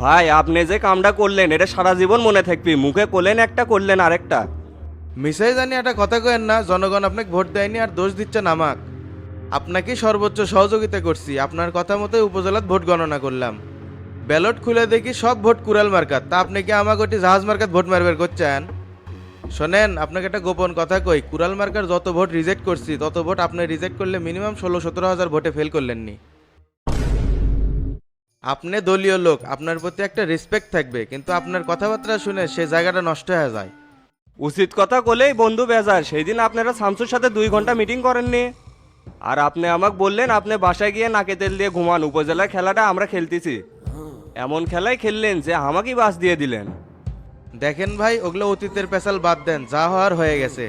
ভাই, আপনি যে কামটা করলেন, এটা সারা জীবন মনে থাকবি। মুখে করলেন একটা, করলেন আরেকটা। মিসাই জানি একটা কথা কেন না, জনগণ আপনাকে ভোট দেয়নি আর দোষ দিচ্ছেন আমাক। আপনাকে সর্বোচ্চ সহযোগিতা করছি। আপনার কথা মতো উপজেলাত ভোট গণনা করলাম। ব্যালট খুলে দেখি সব ভোট কুড়াল মার্কাত। তা আপনি কি আমাকে ওটি জাহাজ মার্কাত ভোট মারবের করছেন? শোনেন, আপনাকে একটা গোপন কথা কই, কুড়াল মার্কার যত ভোট রিজেক্ট করছি, তত ভোট আপনি রিজেক্ট করলে মিনিমাম ষোলো সতেরো হাজার ভোটে ফেল করলেননি। আপনি দলীয় লোক আপনার প্রতি একটা রেসপেক্ট থাকবে কিন্তু আপনার কথাবার্তা শুনে সে জায়গাটা নষ্ট হয়ে যায়। উচিত কথা বলেই বন্ধু বেজার সেই দিন আপনারা শামসুর সাথে দুই ঘণ্টা মিটিং করেননি। আর আপনি আমাকে বললেন আপনি বাসায় গিয়ে নাকে তেল দিয়ে ঘুমান উপজেলার খেলাটা আমরা খেলতেছি। এমন খেলাই খেললেন যে আমাকেই বাস দিয়ে দিলেন। দেখেন ভাই ওগুলো অতীতের পেশাল বাদ দেন যা হওয়ার হয়ে গেছে।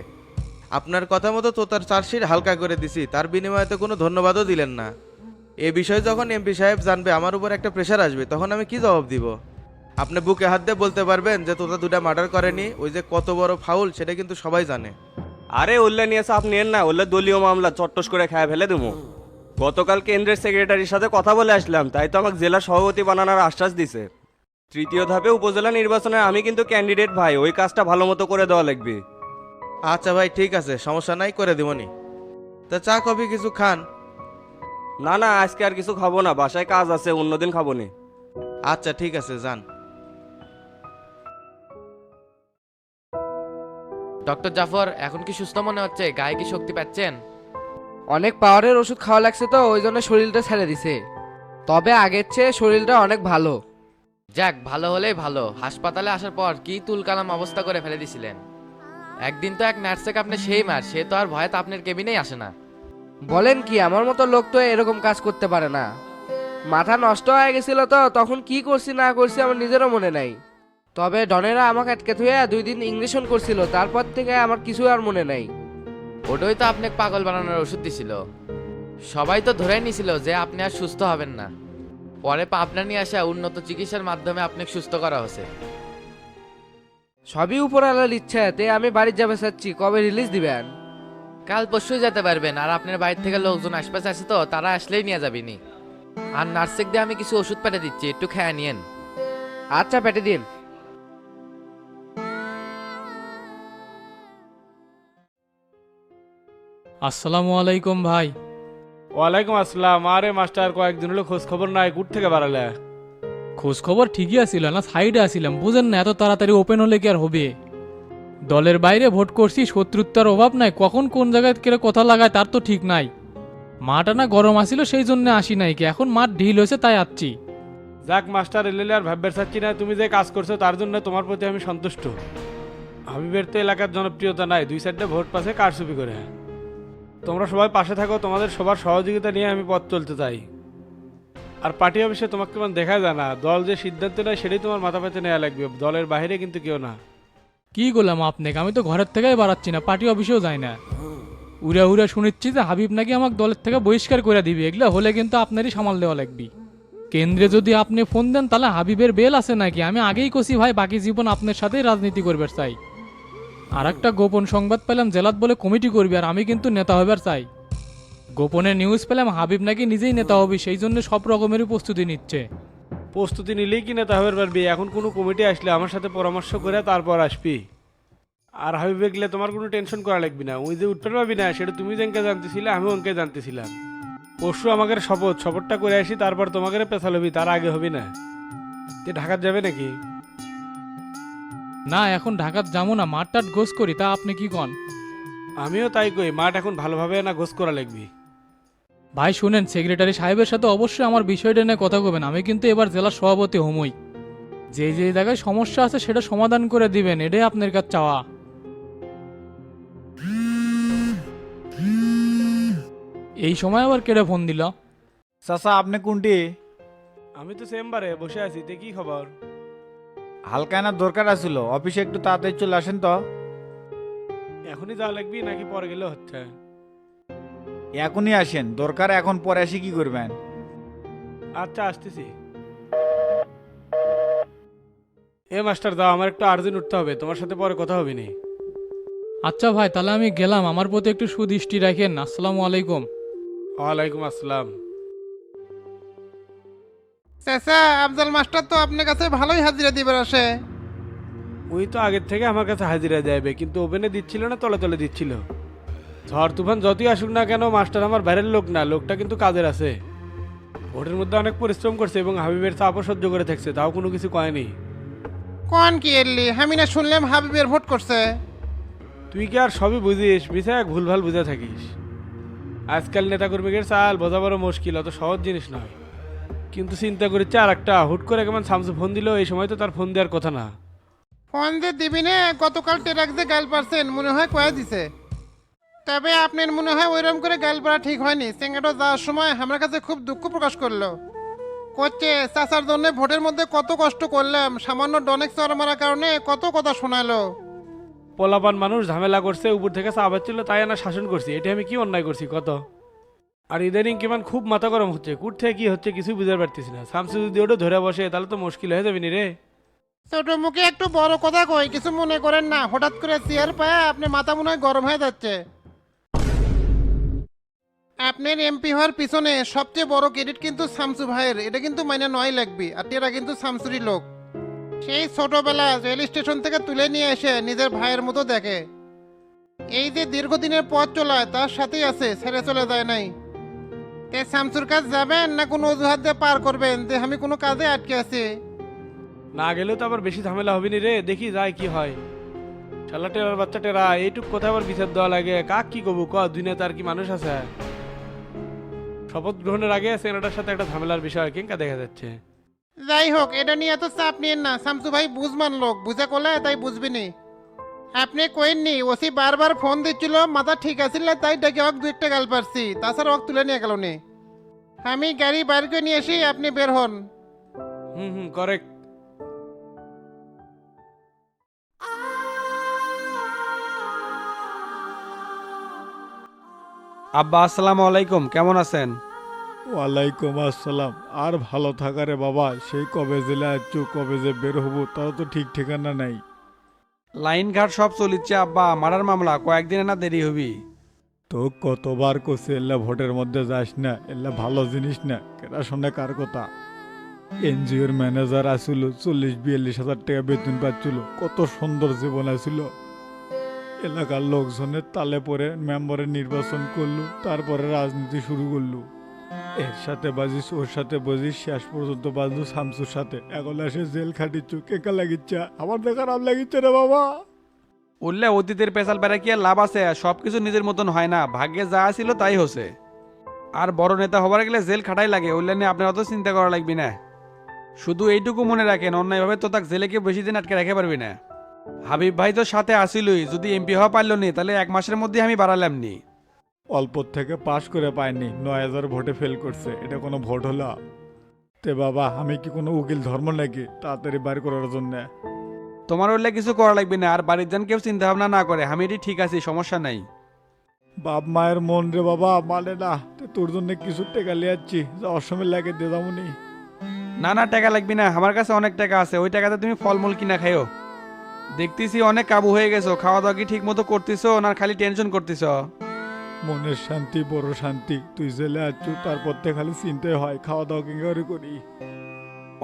আপনার কথা মতো তো তার চার্জশিট হালকা করে দিছি তার বিনিময়ে তো কোনো ধন্যবাদও দিলেন না। এ বিষয়ে যখন এমপি সাহেব জানবে আমার উপর একটা প্রেশার আসবে তখন আমি কি জবাব দিব? আপনি বুকে হাত দিয়ে বলতে পারবেন যে তোতা দুটা মার্ডার করেনি ওই যে কত বড় ফাউল সেটা কিন্তু সবাই জানে। আরে উল্লে নিয়ে চাপ নিয়েন না উল্লে দলীয় মামলা চট্টস করে খায় ফেলে দেবো। গতকাল কেন্দ্রের সেক্রেটারির সাথে কথা বলে আসলাম তাই তো আমাকে জেলা সভাপতি বানানোর আশ্বাস দিছে। তৃতীয় ধাপে উপজেলা নির্বাচনে আমি কিন্তু ক্যান্ডিডেট ভাই ওই কাজটা ভালো মতো করে দেওয়া লাগবে। আচ্ছা ভাই ঠিক আছে সমস্যা নাই করে দেবনি। তা চা কফি কিছু খান। না না আজকে আর কিছু খাব না বাসায় কাজ আছে অন্যদিন খাব নি। আচ্ছা ঠিক আছে যান। ডক্টর জাফর এখন কি সুস্থ মনে হচ্ছে? গায়ে কি শক্তি পাচ্ছেন? অনেক পাওয়ারের ওষুধ খাওয়া লাগছে তো ওই জন্য শরীরটা ছেড়ে দিছে। তবে আগের চেয়ে শরীরটা অনেক ভালো। যাক ভালো হলেই ভালো। হাসপাতালে আসার পর কি তুলকালাম অবস্থা করে ফেলে দিছিলেন। একদিন তো এক নার্সকে আপনি সেই মার সে তো আর ভয়ে তো আপনার কেবিনেই আসে না। বলেন কি আমার মতো লোক তো এরকম কাজ করতে পারে না। মাথা নষ্ট হয়ে গেছিল তো তখন কি করছি না করছি আমার নিজেরও মনে নাই। তবে ডনেরা আমাকে আটকে থুয়ে দুই দিন ইংলিশন করছিল তারপর থেকে আমার কিছু আর মনে নাই। ওটাই তো আপনাকে পাগল বানানোর ওষুধ দিছিল। সবাই তো ধরে নিছিল যে আপনি আর সুস্থ হবেন না। পরে পাবনা নিয়ে আসা উন্নত চিকিৎসার মাধ্যমে আপনাকে সুস্থ করা হয়েছে। সবই উপর আলার ইচ্ছা তে আমি বাড়ি যাবে চাচ্ছি কবে রিলিজ দিবেন? কাল পরশুই যেতে পারবেন আর আপনার বাইরে থেকে লোকজন আশপাশে আছে তো তারা আসলেই নিয়ে যাবিনি আর নার্সিক দিয়ে আমি কিছু ওষুধ পেটে দিচ্ছি একটু খেয়ে নিয়েন। আচ্ছা পেটে দিন। আসসালামু আলাইকুম ভাই। ওয়ালাইকুম আসসালাম। আরে মাস্টার কয়েকদিন হলো খোঁজ খবর নাই কুট থেকে বাড়ালে? খোঁজ খবর ঠিকই আছিল না সাইডে আসিলাম বুঝেন না এত তাড়াতাড়ি ওপেন হলে কি আর হবে? দলের বাইরে ভোট করছি শত্রুতার অভাব নাই, কখন কোন জায়গায় কেড়ে কথা লাগায় তার তো ঠিক নাই। মাটা না গরম আসিল, সেই জন্য আসি নাই কি, এখন মাঠ ঢিল হয়েছে, তাই আসছি। যাক, মাস্টার এলে আর ভাববার চাচ্ছি না, তুমি যে কাজ করছ তার জন্য তোমার প্রতি আমি সন্তুষ্ট। হাবিবের তো এলাকার জনপ্রিয়তা নাই, দুই সাইডে ভোট পাশে কারচুপি করে। তোমরা সবাই পাশে থাকো, তোমাদের সবার সহযোগিতা নিয়ে আমি পথ চলতে চাই। আর পার্টি অফিসে তোমাকে কেমন দেখা যায় না দল যে সিদ্ধান্ত নেয় সেটাই তোমার মাথা পেতে নেওয়া লাগবে, দলের বাইরে কিন্তু কেউ না। কি করলাম আপনাকে? আমি তো ঘরের থেকেই বাড়াচ্ছি না, পার্টি অফিসেও যাই না। উড়ে উড়ে শুনেছি যে হাবিব নাকি আমাকে দলের থেকে বহিষ্কার করে দিবে, এগুলো হলে কিন্তু আপনারই সামাল দেওয়া লাগবে। কেন্দ্রে যদি আপনি ফোন দেন, তাহলে হাবিবের বেল আছে নাকি? আমি আগেই কষি ভাই, বাকি জীবন আপনার সাথেই রাজনীতি করবে চাই। আর একটা গোপন সংবাদ পেলাম, জেলাত বলে কমিটি করবি, আর আমি কিন্তু নেতা হবার চাই। গোপনে নিউজ পেলাম, হাবিব নাকি নিজেই নেতা হবে, সেই জন্য সব রকমেরই প্রস্তুতি নিচ্ছে। প্রস্তুতি নিলেই কি নেতা হবার পারবি? এখন কোনো কমিটি আসলে আমার সাথে পরামর্শ করে তারপর আসবি। আর হাবিবে গেলে তোমার কোনো টেনশন করা লাগবে না। ওই যে উঠতে পারবি না সেটা তুমি যেনকে জানতেছিলে আমি অঙ্কে জানতেছিলাম। পরশু আমাকে শপথ শপথটা করে আসি তারপর তোমাকে পেছাল হবি তার আগে হবি না। তে ঢাকার যাবে নাকি? না এখন ঢাকার যাব না মাঠ টাট গোস করি তা আপনি কি কন? আমিও তাই কই মাঠ এখন ভালোভাবে না গোস করা লাগবি। ভাই শুনেন সেক্রেটারি সাহেবের সাথে অবশ্যই আমার বিষয়টা নিয়ে কথা কবেন আমি কিন্তু এবার জেলার সভাপতি হমই। যে যে জায়গায় সমস্যা আছে সেটা সমাধান করে দিবেন এটাই আপনার কাছে চাওয়া। এই সময় আবার কেড়ে ফোন দিল? চাচা আপনি কোনটি? আমি তো চেম্বারে বসে আছি তে কি খবর? হালকা না দরকার আছিল অফিসে একটু তাড়াতাড়ি চলে আসেন তো। এখনই যাওয়া লাগবি নাকি পরে গেলে হচ্ছে? এখনই আসেন দরকার এখন পরে আসি কি করবেন? আচ্ছা আসতেছি। এ মাস্টার দাও আমার একটু আর্জেন্ট উঠতে হবে তোমার সাথে পরে কথা হবে নি। আচ্ছা ভাই তাহলে আমি গেলাম আমার প্রতি একটু সুদৃষ্টি রাখেন আসসালামু আলাইকুম। ওয়ালাইকুম আসসালাম। চাচা আফজাল মাস্টার তো আপনার কাছে ভালোই হাজিরা দিবার আসে। ওই তো আগের থেকে আমার কাছে হাজিরা দেবে কিন্তু ওভেনে দিচ্ছিল না তলে তলে দিচ্ছিল। ঝড় তুফান যতই আসুক না কেন মাস্টার আমার বাইরের লোক না লোকটা কিন্তু কাজের আছে। ভোটের মধ্যে অনেক পরিশ্রম করছে এবং হাবিবের চাপও সহ্য করে থাকছে তাও কোনো কিছু কয়নি। কোন কি এলি? আমি না শুনলাম হাবিবের ভোট করছে। তুই কি আর সবই বুঝিস? মিশে এক ভুলভাল বুঝে থাকিস। আজকাল নেতাকর্মীদের চাল বোঝা বড় মুশকিল অত সহজ জিনিস নয়। কিন্তু চিন্তা করেছে আর একটা হুট করে কেমন সামসু ফোন দিল এই সময় তো তার ফোন দেওয়ার কথা না। ফোন দিয়ে দিবি না গতকাল টেরাক যে গাল পারছেন মনে হয় কয়ে দিছে। তবে আপনার মনে হয় ওইরকম করে গাল পারা ঠিক হয়নি? সিঙ্গাটো যাওয়ার সময় আমার কাছে খুব দুঃখ প্রকাশ করল। করছে চাচার জন্য ভোটের মধ্যে কত কষ্ট করলাম সামান্য ডনেক চর মারার কারণে কত কথা শোনালো। পোলাপান মানুষ ঝামেলা করছে উপর থেকে চাপ ছিল তাই না শাসন করছি। এটা আমি কি অন্যায় করছি কত? আর ইদানিং কিমান খুব মাথা গরম হচ্ছে। কুট থেকে কি হচ্ছে কিছু বুঝতে পারতেছি না। সামসু যদি ওটা ধরে বসে তাহলে তো মুশকিল হয়ে যাবে নি রে। ছোট মুখে একটু বড় কথা কই কিছু মনে করেন না। হঠাৎ করে চেয়ার পায় আপনি মাথা মনে হয় গরম হয়ে যাচ্ছে। আপনার এমপি হওয়ার পিছনে সবচেয়ে বড় ক্রেডিট কিন্তু শামসু ভাইয়ের। এটা কিন্তু মাইনে নয় লাগবে। আর এরা কিন্তু শামসুরি লোক। সেই ছোটবেলা রেল স্টেশন থেকে তুলে নিয়ে এসে নিজের ভাইয়ের মতো দেখে। এই যে দীর্ঘদিনের পথ চলায়, তার সাথেই আছে, ছেড়ে চলে যায় নাই। তে শামসুর কাজ যাবেন না কোনো অজুহাত দিয়ে পার করবেন? যে আমি কোনো কাজে আটকে আছি। না গেলেও তো আবার বেশি ঝামেলা হবে নি রে। দেখি যায় কি হয়। শালা টেরার বাচ্চা টেরা, এইটুক কোথায় আবার বিচার দেওয়া লাগে। কাক কি কবু? ক দুই নেতা আর কি মানুষ আছে? শপথ গ্রহণের আগে সেনাটার সাথে একটা ঝামেলার বিষয় কিংকা দেখা যাচ্ছে। যাই হোক এটা নিয়ে এত চাপ নিয়েন না। শামসু ভাই বুঝমান লোক বুঝে করলে তাই বুঝবি বুঝবিনি। আপনি কইননি ওসি বারবার ফোন দিচ্ছিল মাথা ঠিক আছিল তাই ডেকে হক দুই একটা গাল পারছি। তাছাড়া হোক তুলে নিয়ে গেল নি। আমি গাড়ি বাইর করে নিয়ে এসে আপনি বের হন। হুম হুম করেক্ট আব্বা আসসালামু আলাইকুম কেমন আছেন? ওয়ালাইকুম আসসালাম। আর ভালো থাকারে বাবা সেই কবে জেলে আছো কবে যে বের হব তার তো ঠিক ঠিকানা নাই। লাইন ঘাট সব চলিচ্ছে আব্বা মারার মামলা কয়েকদিনে না দেরি হবি? তো কতবার করছে এল্লা ভোটের মধ্যে যাস না এল্লা ভালো জিনিস না কেটা শুনে কার কথা? এনজিওর ম্যানেজার আসিল চল্লিশ বিয়াল্লিশ হাজার টাকা বেতন পাচ্ছিল কত সুন্দর জীবন আসিল। এলাকার লোকজনের তালে পরে মেম্বারের নির্বাচন করল, তারপরে রাজনীতি শুরু করল। এর সাথে বাজিস, ওর সাথে বাজিস, শেষ পর্যন্ত বাজলু শামসুর সাথে। এখন এসে জেল খাটিচ্ছ, কেকা লাগিচ্ছে, আমার তো খারাপ লাগিচ্ছে রে বাবা। উল্লে অতীতের পেশাল বেড়া কি আর লাভ আছে? সব কিছু নিজের মতন হয় না, ভাগ্যে যা ছিল তাই হচ্ছে। আর বড় নেতা হবার গেলে জেল খাটাই লাগে, উল্লে নিয়ে আপনার অত চিন্তা করা লাগবে না। শুধু এইটুকু মনে রাখেন, অন্যায়ভাবে তো তাক জেলে কেউ বেশি দিন আটকে রাখতে পারবি না। হাবিব ভাই তো সাথে আসিলই যদি এমপি হওয়া পারল নি তাহলে এক মাসের মধ্যে আমি বাড়ালাম নি। অল্প থেকে পাশ করে পায়নি নয় হাজার ভোটে ফেল করছে এটা কোনো ভোট হলো? তে বাবা আমি কি কোনো উকিল ধর্ম নাকি? তাড়াতাড়ি বার করার জন্য। তোমার উল্লে কিছু করা লাগবে না আর বাড়ির যান কেউ চিন্তা ভাবনা না করে আমি এটি ঠিক আছি সমস্যা নাই। বাপ মায়ের মন রে বাবা মানে না তে তোর জন্য কিছু টেকা লিয়াচ্ছি যাওয়ার সময় লাগে দে যাবনি না না টাকা লাগবে না আমার কাছে অনেক টাকা আছে ওই টাকাতে তুমি ফলমূল কিনা খাইও। দেখতেছি অনেক কাবু হয়ে গেছো খাওয়া দাওয়া কি ঠিক মতো করতেছো না খালি টেনশন করতেছো? মনের শান্তি বড় শান্তি তুই জেলে আছো তারপর থেকে খালি চিন্তাই হয় খাওয়া দাওয়া কিংবা করে করি।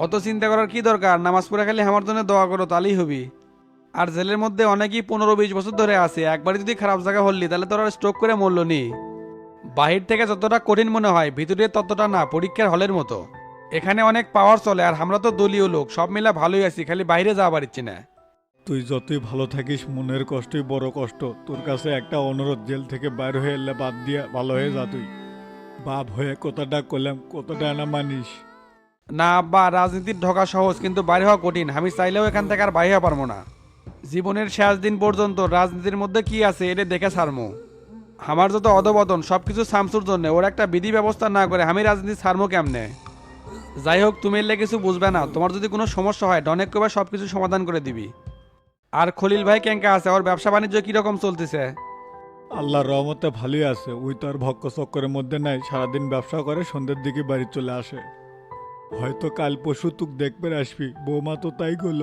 অত চিন্তা করার কি দরকার? নামাজ পড়ে খালি আমার জন্য দোয়া করো তাহলেই হবি। আর জেলের মধ্যে অনেকেই পনেরো বিশ বছর ধরে আছে একবারই যদি খারাপ জায়গা হললি তাহলে তোর স্ট্রোক করে মরল নি। বাহির থেকে যতটা কঠিন মনে হয় ভিতরে ততটা না পরীক্ষার হলের মতো। এখানে অনেক পাওয়ার চলে আর আমরা তো দলীয় লোক সব মিলে ভালোই আছি খালি বাইরে যাওয়া পারছি না। তুই যতই ভালো থাকিস, মনের কষ্টই বড় কষ্ট। তোর কাছে একটা অনুরোধ, জেল থেকে বাইর হয়ে এলে বাদ দিয়ে ভালো হয়ে যা তুই। বাপ হয়ে কতটা করলাম কতটা না মানিস। না আব্বা রাজনীতির ঢোকা সহজ, কিন্তু বাইরে হওয়া কঠিন। আমি চাইলেও এখান থেকে আর বাইরে পারব না। জীবনের শেষ দিন পর্যন্ত রাজনীতির মধ্যে কি আছে, এটা দেখে ছাড়মো। আমার যত অধবদন সব কিছু সামসুর জন্য। ওর একটা বিধি ব্যবস্থা না করে আমি রাজনীতি ছাড়মো কেমনে? যাই হোক, তুমি এলে কিছু বুঝবে না। তোমার যদি কোনো সমস্যা হয়, ডনেক কবে সব কিছু সমাধান করে দিবি। আর খলিল ভাই কেঙ্কা আছে? ওর ব্যবসা বাণিজ্য কীরকম চলতেছে? আল্লাহর রহমতে ভালোই আছে। ওই তো আর ভক্ক চক্করের মধ্যে নাই। সারাদিন ব্যবসা করে সন্ধ্যের দিকে বাড়ি চলে আসে। হয়তো কাল পশু তুক দেখবে আসবি। বৌমা তো তাই করল।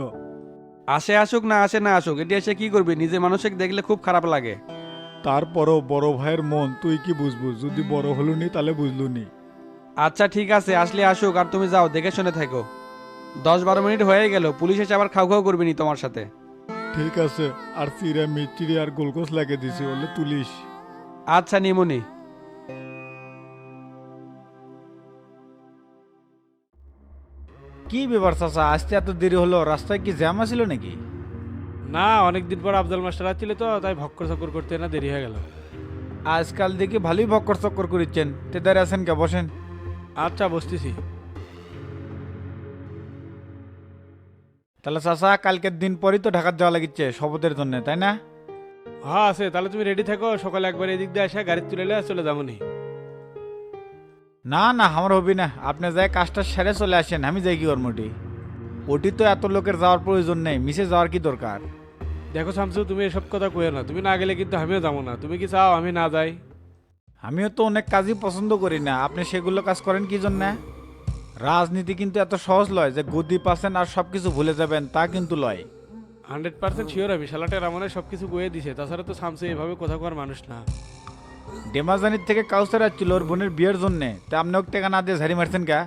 আসে আসুক না আসে না আসুক এটি এসে কি করবি? নিজে মানুষকে দেখলে খুব খারাপ লাগে। তারপরও বড় ভাইয়ের মন তুই কি বুঝবু? যদি বড় হলুনি তাহলে বুঝলুনি। আচ্ছা ঠিক আছে আসলে আসুক আর তুমি যাও দেখে শুনে থাকো। দশ বারো মিনিট হয়ে গেল পুলিশ এসে আবার খাও খাও করবি নি তোমার সাথে? ঠিক আছে আর চিরা মিচিরি আর গোলকোস লাগিয়ে দিছি বললে তুলিস। আচ্ছা নিমুনি। কি ব্যাপার চাচা আসতে এত দেরি হলো রাস্তায় কি জ্যাম আছিল নাকি? না অনেকদিন পর আফজাল মাস্টার আসছিল তো তাই ভক্কর চক্কর করতে না দেরি হয়ে গেল। আজকাল দেখি ভালোই ভক্কর চক্কর করিচ্ছেন। তেদারে আছেন কে? বসেন। আচ্ছা বসতেছি। তাহলে চাচা কালকের দিন পরই তো ঢাকার যাওয়া লাগিচ্ছে শপথের জন্য তাই না? হ্যাঁ আছে। তাহলে তুমি রেডি থাকো সকালে একবার এদিক দিয়ে আসা গাড়ি তুলে চলে যাব নি। না না আমার হবি না। আপনি যাই কাজটা সেরে চলে আসেন আমি যাই কি মোটি ওটি তো এত লোকের যাওয়ার প্রয়োজন নেই মিশে যাওয়ার কি দরকার? দেখো শামসু তুমি এসব কথা কইও না। তুমি না গেলে কিন্তু আমিও যাব না। তুমি কি চাও আমি না যাই? আমিও তো অনেক কাজই পছন্দ করি না। আপনি সেগুলো কাজ করেন কি জন্য? রাজনীতি কিন্তু এত সহজ লয় যে গদি পাচ্ছেন আর সব কিছু ভুলে যাবেন তা কিন্তু লয়। হান্ড্রেড পার্সেন্ট শিওর আমি শালাটের রামনে সব কিছু কয়ে দিছে তাছাড়া তো শামসু এভাবে কথা কর মানুষ না। ডেমাজানির থেকে কাউসার আসছিল ওর বোনের বিয়ের জন্যে তা আপনি ওকে টাকা না দিয়ে ঝাড়ি মারছেন কা?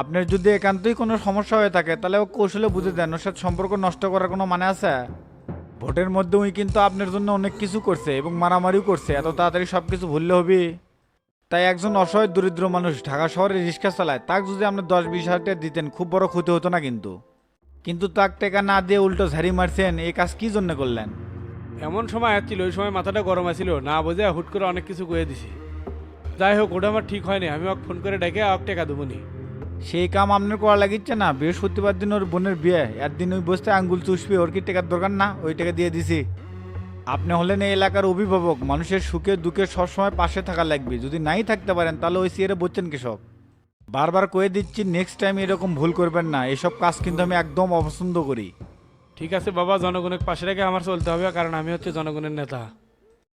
আপনার যদি একান্তই কোনো সমস্যা হয়ে থাকে তাহলে ও কৌশলে বুঝে দেন ওর সাথে সম্পর্ক নষ্ট করার কোনো মানে আছে? ভোটের মধ্যে উই কিন্তু আপনার জন্য অনেক কিছু করছে এবং মারামারিও করছে এত তাড়াতাড়ি সব কিছু ভুললে হবে? তাই একজন অসহায় দরিদ্র মানুষ ঢাকা শহরে রিক্সা চালায় তাক যদি আপনি দশ বিশ হাজার টাকা দিতেন খুব বড় ক্ষতি হতো না কিন্তু। কিন্তু তাক টাকা না দিয়ে উল্টো ঝাড়ি মারছেন এই কাজ কি জন্য করলেন? এমন সময় আসছিল ওই সময় মাথাটা গরম আছিল না বোঝে হুট করে অনেক কিছু কয়ে দিছি। যাই হোক ওটা আমার ঠিক হয়নি আমি ওকে ফোন করে ডেকে ওকে টাকা দেবো নি। সেই কাম আপনার করা লাগিচ্ছে না বৃহস্পতিবার দিন ওর বোনের বিয়ে একদিন ওই বসতে আঙ্গুল চুষবে ওর কি টাকার দরকার না? ওই টাকা দিয়ে দিছি। আপনি হলেন এই এলাকার অভিভাবক মানুষের সুখে দুঃখে সবসময় পাশে থাকা লাগবে। যদি নাই থাকতে পারেন তাহলে ওই সিয়ারে বলছেন কৃষক। বারবার কয়ে দিচ্ছি নেক্সট টাইম এরকম ভুল করবেন না। এসব কাজ কিন্তু আমি একদম অপছন্দ করি। ঠিক আছে বাবা জনগণের পাশে রেখে আমার চলতে হবে কারণ আমি হচ্ছে জনগণের নেতা।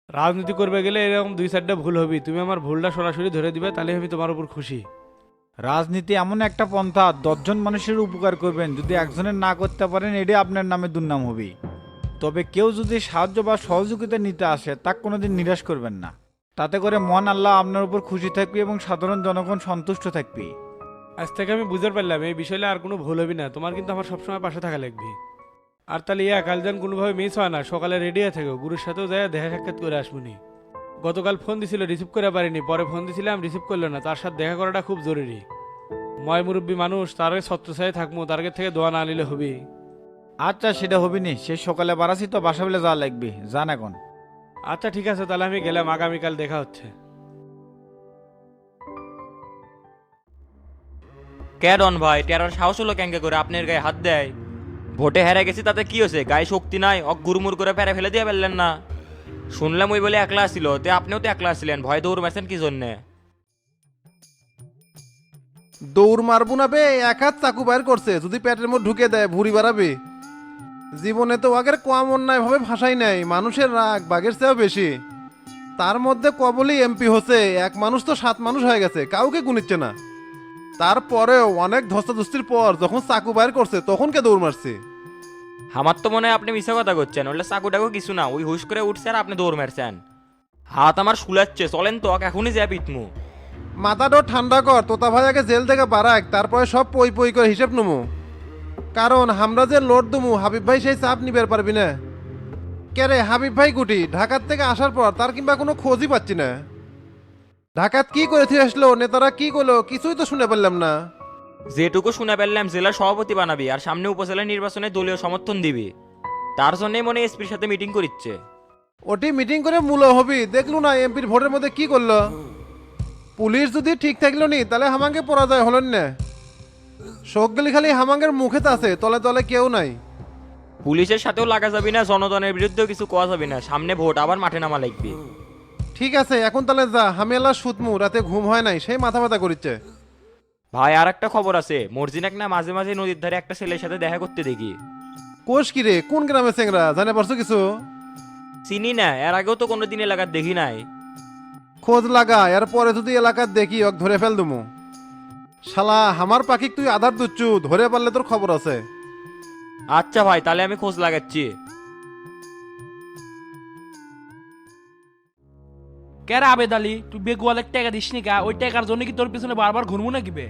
রাজনীতি করবে গেলে এরকম দুই চারটা ভুল হবে তুমি আমার ভুলটা সরাসরি ধরে দিবে তাহলে আমি তোমার উপর খুশি। রাজনীতি এমন একটা পন্থা দশজন মানুষের উপকার করবেন। যদি একজনের না করতে পারেন এটাই আপনার নামে দুর্নাম হবে তবে কেউ যদি সাহায্য বা সহযোগিতা নিতে আসে, তা কোনোদিন নিরাশ করবেন না। তাতে করে মন আল্লাহ আপনার উপর খুশি থাকবে এবং সাধারণ জনগণ সন্তুষ্ট থাকবে। আজ থেকে আমি বুঝতে পারলাম এই বিষয়ে আর কোনো ভুল হবি না। তোমার কিন্তু আমার সবসময় পাশে থাকা লাগবে। আর তাহলে ইয়া, কাল যেন কোনোভাবে মিস হয় না, সকালে রেডি হয়ে থাকো। গুরুর সাথেও যায় দেখা সাক্ষাৎ করে আসবনি। গতকাল ফোন দিছিল রিসিভ করে পারিনি। পরে ফোন দিছিলাম রিসিভ করল না। তার সাথে দেখা করাটা খুব জরুরি। ময় মুরব্বী মানুষ তার ছত্রছায় থাকব তার থেকে দোয়া না নিলে হবি। আচ্ছা সেটা হবে নি সে সকালে বাড়াছি তো বাসা বেলে যাওয়া লাগবে। যান এখন। আচ্ছা ঠিক আছে তাহলে আমি গেলাম। আগামীকাল দেখা হচ্ছে। ক্যাডন ভাই টেরার সাহস হলো ক্যাঙ্কে করে? আপনার গায়ে হাত দেয়? ভোটে হেরে গেছি তাতে কি হয়েছে? গায়ে শক্তি নাই অক গুরুমুর করে ফেরে ফেলে দিয়ে পারলেন না। শুনলাম ওই বলে একলা আসছিল তে আপনিও তো একলা আসছিলেন ভয় দৌড় মেছেন কি জন্যে? দৌড় মারবো না বে এক হাত চাকু বাইর করছে। যদি পেটের মধ্যে ঢুকে দেয় ভুড়ি বাড়াবে। জীবনে তো আগের কম অন্যায় ভাবে ভাষাই নাই মানুষের রাগ বাঘের চেয়েও বেশি। তার মধ্যে কবলই এমপি হচ্ছে এক মানুষ তো সাত মানুষ হয়ে গেছে কাউকে গুনিচ্ছে না। তারপরেও অনেক ধস্তাধস্তির পর যখন চাকু বাইর করছে তখন কে দৌড় মারছে? আমার তো মনে হয় আপনি মিশা কথা করছেন ওলে চাকু টাকু কিছু না ওই হুশ করে উঠছে আর আপনি দৌড় মারছেন। হাত আমার শুলাচ্ছে চলেন তো এখনই যায় পিটমু। মাথাটা ঠান্ডা কর তোতা ভাই আগে জেল থেকে বাড়াক তারপরে সব পই পই করে হিসেব নমু। কারণ আমরা যে লোড দমু হাবিব ভাই সেই চাপ নিবার পারবি না। কে রে হাবিব ভাই গুটি ঢাকার থেকে আসার পর তার কিংবা কোনো খোঁজই পাচ্ছি না। ঢাকাত কি করে থেকে আসলো নেতারা কি করল কিছুই তো শুনে পারলাম না। যেটুকু শুনে পেলাম জেলা সভাপতি বানাবি আর সামনে উপজেলা নির্বাচনে দলীয় সমর্থন দিবি। তার জন্যই মনে এসপির সাথে মিটিং করিচ্ছে। ওটি মিটিং করে মূল হবি দেখলু না এমপির ভোটের মধ্যে কি করল? পুলিশ যদি ঠিক থাকল নি তাহলে আমাকে পরাজয় হলেন না। শোক গেলি খালি হামাঙ্গের মুখে আছে তলে তলে কেউ নাই। পুলিশের সাথেও লাগা যাবি না জনগণের বিরুদ্ধেও কিছু কোয়া যাবি না সামনে ভোট আবার মাঠে নামা লাগবে। ঠিক আছে এখন তাহলে যা আমি এলা সুতমু রাতে ঘুম হয় নাই সেই মাথা ব্যথা করিচ্ছে। ভাই আর একটা খবর আছে মর্জিনাক না মাঝে মাঝে নদীর ধারে একটা ছেলের সাথে দেখা করতে দেখি। কোষ কি রে কোন গ্রামে চেংরা জানে পারছ কিছু? চিনি না এর আগেও তো কোনোদিন এলাকার দেখি নাই। খোঁজ লাগা এর পরে যদি এলাকার দেখি ওক ধরে ফেল দুমু। শালা আমার পাখি তুই আধার দুচ্ছু ধরে পারলে তোর খবর আছে। আচ্ছা ভাই তাহলে আমি খোঁজ লাগাচ্ছি। কেরে আবেদ আলী তুই বেগুয়ালের টাকা দিস নি কা? ওই টাকার জন্য কি তোর পিছনে বারবার ঘুরবো নাকি বে?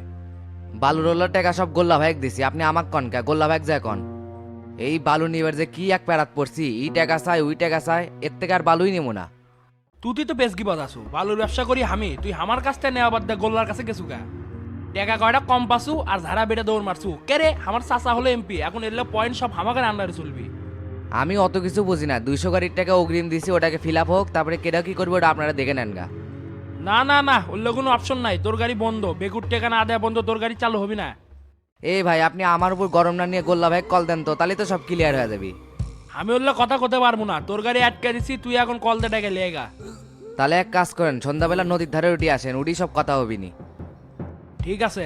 বালু রোলার টাকা সব গোল্লা ভাইক দিছি আপনি আমাক কন কা? গোল্লা ভাইক যায় কন? এই বালু নিবার যে কি এক প্যারাত পড়ছি ই টাকা চাই ওই টাকা চাই এর থেকে আর বালুই নেব না। তুই তো বেশ গিবাদ আছো। বালুর ব্যবসা করি আমি তুই আমার কাছ থেকে নেওয়া বাদ দে গোল্লার কাছে গেছু গা টাকা কয়টা কম পাসু আর ঝাড়া বেটে দৌড় মারছু। কে রে? আমার চাচা হলো এমপি এখন এলে পয়েন্ট সব আমাকে আন্ডারে চলবি। আমি অত কিছু বুঝি না দুইশো গাড়ির টাকা অগ্রিম দিছি ওটাকে ফিল আপ হোক তারপরে কেটা কি করব ওটা আপনারা দেখে নেন গা। না না না ওগুলো কোনো অপশন নাই তোর গাড়ি বন্ধ বেগুর টাকা না দেয় বন্ধ তোর গাড়ি চালু হবি না। এই ভাই আপনি আমার উপর গরম না নিয়ে গোল্লা ভাই কল দেন তো তাহলে তো সব ক্লিয়ার হয়ে যাবে। আমি ওগুলো কথা করতে পারব না তোর গাড়ি আটকে দিছি তুই এখন কল দে টাকা লেগা তাহলে এক কাজ করেন সন্ধ্যাবেলা নদীর ধারে উঠি আসেন উঠি সব কথা হবিনি ঠিক আছে